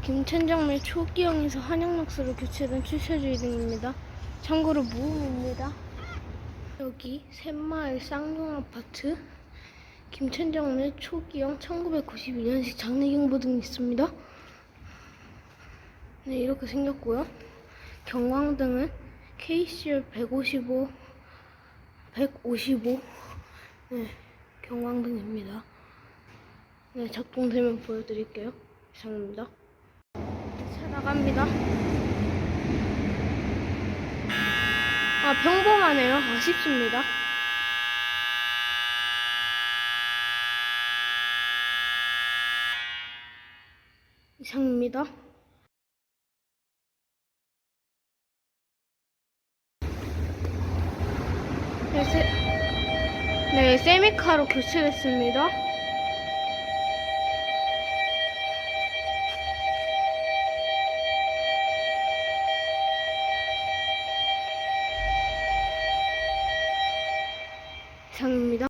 김천정밀 초기형에서 한영락스로 교체된 출처주의 등입니다. 참고로 무음입니다. 여기 샘마을 쌍용 아파트 김천정밀 초기형 1992년식 장내경보 등이 있습니다. 네 이렇게 생겼고요. 경광등은 KCR 155 155 네, 경광등입니다. 네, 작동 되면 보여드릴게요. 이상입니다. 차 나갑니다. 아, 평범하네요. 아쉽습니다. 이상입니다. 네, 세, 네, 세미카로 교체됐습니다. 이상입니다.